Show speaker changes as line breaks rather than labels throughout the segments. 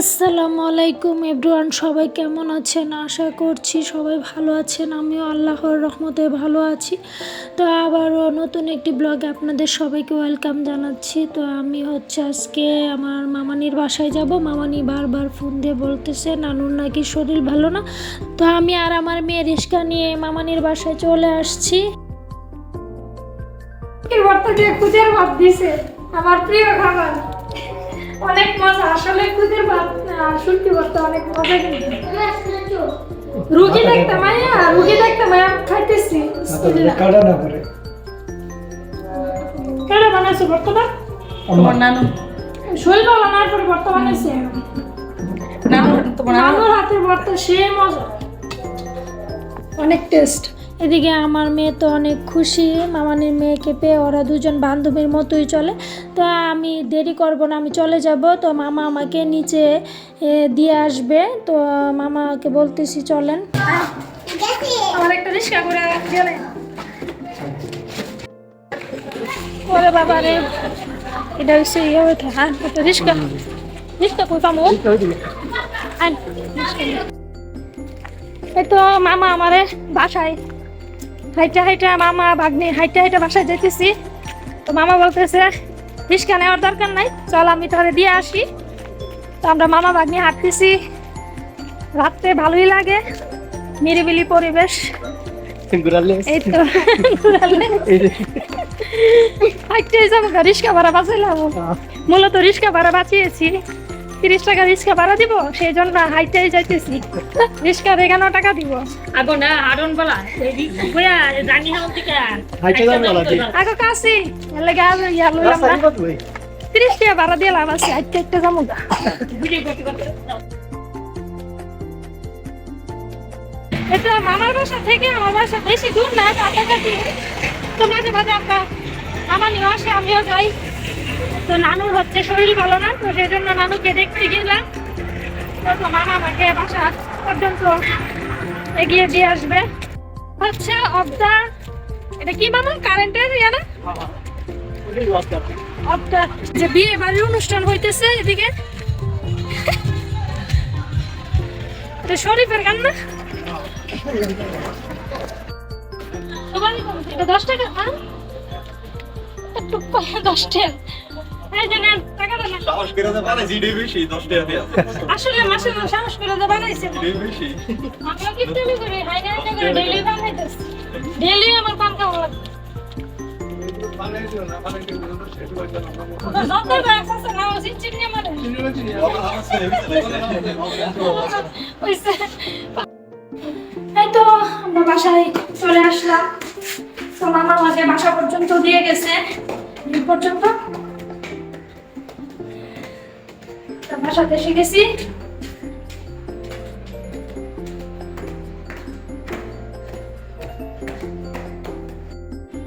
আসসালামু আলাইকুম এভরিওয়ান, সবাই কেমন আছেন? আশা করছি সবাই ভালো আছেন। আমিও আল্লাহর রহমতে ভালো আছি। তো আবারও নতুন একটি ব্লগে আপনাদের সবাইকে ওয়েলকাম জানাচ্ছি। তো আমি হচ্ছে আজকে আমার মামানির বাসায় যাব। মামানি বারবার ফোন দিয়ে বলতেছে, নানুর নাকি শরীর ভালো না? তো আমি আর আমার মেয়ে রিস্কা নিয়ে মামানির বাসায় চলে আসছি।
আমার প্রিয় খাবার। অনেক মজা আসলে খুদের ভাত শুটকি ভর্তা অনেক মজা কিন্তু। রুগী দেখতে মাইয়া রুগী দেখতে মাইয়া খাইতেছি
কাটা না করে
কেডা বানাইছে ভর্তাটা
তোমার নানু।
শৈল বানার পরে
নানু তোমার
নানুর হাতের ভর্তা সে মজা। অনেক টেস্ট
এদিকে আমার মেয়ে তো অনেক খুশি। মামানির মেয়েকে পেয়ে ওরা দুজন বান্ধবীর মতোই চলে। তো আমি দেরি করব না আমি চলে যাব। তো মামা আমাকে নিচে দিয়ে আসবে। তো মামাকে বলতেছি চলেন।
আমার একটা রিক্সা করে গেলে।
ওরে বাবা রে। এটা হচ্ছে ইয়ে হইতে হ্যাঁ এটা কই পামু। এই তো মামা আমারে বাসায় হাইটা হাইটা মামা ভাগ্নি হাইটা হাইটা বাসায় যেতেছি তো মামা বলতেছে রিস্কা নেওয়ার দরকার নাই চল আমি তাহলে দিয়ে আসি। তো আমরা মামা ভাগ্নি হাঁটতেছি। রাত্রে ভালোই লাগে নিরিবিলি পরিবেশ।
ঘুরালে?
এই তো ঘুরালে। হাইটে যাব রিক্সা ভাড়া বাঁচাইলাম। মূলত রিক্সা ভাড়া বাঁচিয়েছি। তিরিশ টাকা রিক্সা ভাড়া দিব সেই জন্য হাইটাই যাইতেছি। রিক্সার এগারো টাকা দিব।
আগো না আরন বলা থেকে
আগে কাছি এলে গা ইয়া লইলাম না। তিরিশ টাকা ভাড়া দিলাম আছে হাইটে হাইটে যাব। গা এটা মামার বাসা থেকে আমার বাসা বেশি দূর না কাছাকাছি। তো মাঝে মাঝে আমরা আমার নিয়ে আসে আমিও যাই। তো নানুর হচ্ছে শরীর ভালো না, তো সেই জন্য নানুকে দেখতে গেলাম। তো মামা আমাকে বাসা পর্যন্ত এগিয়ে দিয়ে আসবে। হচ্ছে অবদা, এটা কি মামা? কারেন্টের ইয়ে না? যে বিয়ে বাড়ির অনুষ্ঠান হইতেছে এদিকে। এটা শরীফের গান না দশ টাকা হ্যাঁ? দশ টাকা?
সাহস করে তো বানাইছি এটাই বেশি দশ টাকা দিয়ে।
আসলে মাসে সাহস করে তো বানাইছে।
এটাই বেশি।
করি করে বানাইতেছি। ডেলি আমার পান খাওয়া লাগে তো আমরা বাসায় চলে আসলাম। তো মামা আমাকে বাসা পর্যন্ত দিয়ে গেছে। পর্যন্ত। তো শিখেছি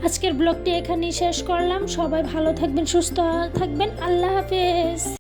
আজকের ব্লগটি এখানেই শেষ করলাম। সবাই ভালো থাকবেন সুস্থ থাকবেন। আল্লাহ হাফেজ।